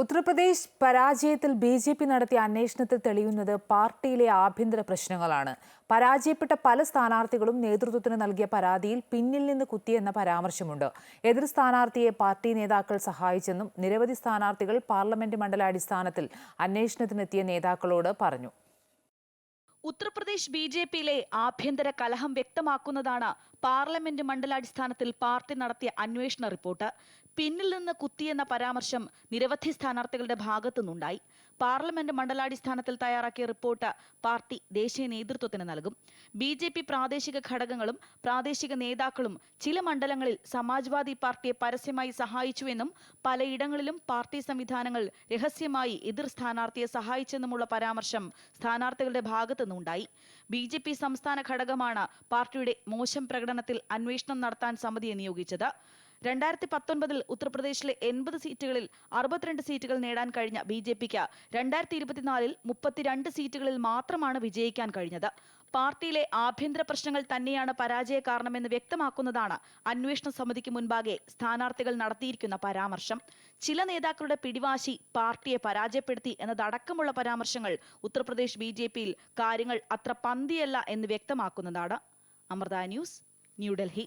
ഉത്തർപ്രദേശ് പരാജയത്തിൽ B J P നടത്തിയ അന്വേഷണത്തിൽ തെളിയുന്നത് പാർട്ടിയിലെ ആഭ്യന്തര പ്രശ്നങ്ങളാണ്. പരാജയപ്പെട്ട പല സ്ഥാനാർത്ഥികളും നേതൃത്വത്തിന് നൽകിയ പരാതിയിൽ പിന്നിൽ നിന്ന് കുത്തിയെന്ന പരാമർശമുണ്ട്. എതിർ സ്ഥാനാർത്ഥിയെ പാർട്ടി നേതാക്കൾ സഹായിച്ചെന്നും നിരവധി സ്ഥാനാർത്ഥികൾ പാർലമെന്റ് മണ്ഡലാടിസ്ഥാനത്തിൽ അന്വേഷണത്തിനെത്തിയ നേതാക്കളോട് പറഞ്ഞു. ഉത്തർപ്രദേശ് ബി ജെ പിയിലെ ആഭ്യന്തര കലഹം വ്യക്തമാക്കുന്നതാണ് പാർലമെന്റ് മണ്ഡലാടിസ്ഥാനത്തിൽ പാർട്ടി നടത്തിയ അന്വേഷണ റിപ്പോർട്ട്. പിന്നിൽ നിന്ന് കുത്തിയെന്ന പരാമർശം നിരവധി സ്ഥാനാർത്ഥികളുടെ ഭാഗത്തുനിന്നുണ്ടായി. പാർലമെന്റ് മണ്ഡലാടിസ്ഥാനത്തിൽ തയ്യാറാക്കിയ റിപ്പോർട്ട് പാർട്ടി ദേശീയ നേതൃത്വത്തിന് നൽകും. ബി ജെ പി പ്രാദേശിക ഘടകങ്ങളും പ്രാദേശിക നേതാക്കളും ചില മണ്ഡലങ്ങളിൽ സമാജ്വാദി പാർട്ടിയെ പരസ്യമായി സഹായിച്ചുവെന്നും പലയിടങ്ങളിലും പാർട്ടി സംവിധാനങ്ങൾ രഹസ്യമായി എതിർ സ്ഥാനാർത്ഥിയെ സഹായിച്ചെന്നുമുള്ള പരാമർശം സ്ഥാനാർത്ഥികളുടെ ഭാഗത്തുനിന്നുണ്ടായി ബി ജെ പി സംസ്ഥാന ഘടകമാണ് പാർട്ടിയുടെ മോശം പ്രകടനത്തിൽ അന്വേഷണം നടത്താൻ സമിതിയെ നിയോഗിച്ചത്. രണ്ടായിരത്തി പത്തൊൻപതിൽ ഉത്തർപ്രദേശിലെ എൺപത് സീറ്റുകളിൽ അറുപത്തിരണ്ട് സീറ്റുകൾ നേടാൻ കഴിഞ്ഞ ബി ജെ പിക്ക് രണ്ടായിരത്തി ഇരുപത്തിനാലിൽ മുപ്പത്തിരണ്ട് സീറ്റുകളിൽ മാത്രമാണ് വിജയിക്കാൻ കഴിഞ്ഞത്. പാർട്ടിയിലെ ആഭ്യന്തര പ്രശ്നങ്ങൾ തന്നെയാണ് പരാജയ കാരണമെന്ന് വ്യക്തമാക്കുന്നതാണ് അന്വേഷണ സമിതിക്ക് മുൻപാകെ സ്ഥാനാർത്ഥികൾ നടത്തിയിരിക്കുന്ന പരാമർശം. ചില നേതാക്കളുടെ പിടിവാശി പാർട്ടിയെ പരാജയപ്പെടുത്തി എന്നതടക്കമുള്ള പരാമർശങ്ങൾ ഉത്തർപ്രദേശ് ബി ജെ പിയിൽ കാര്യങ്ങൾ അത്ര പന്തിയല്ല എന്ന് വ്യക്തമാക്കുന്നതാണ്. അമൃത ന്യൂസ് ന്യൂഡൽഹി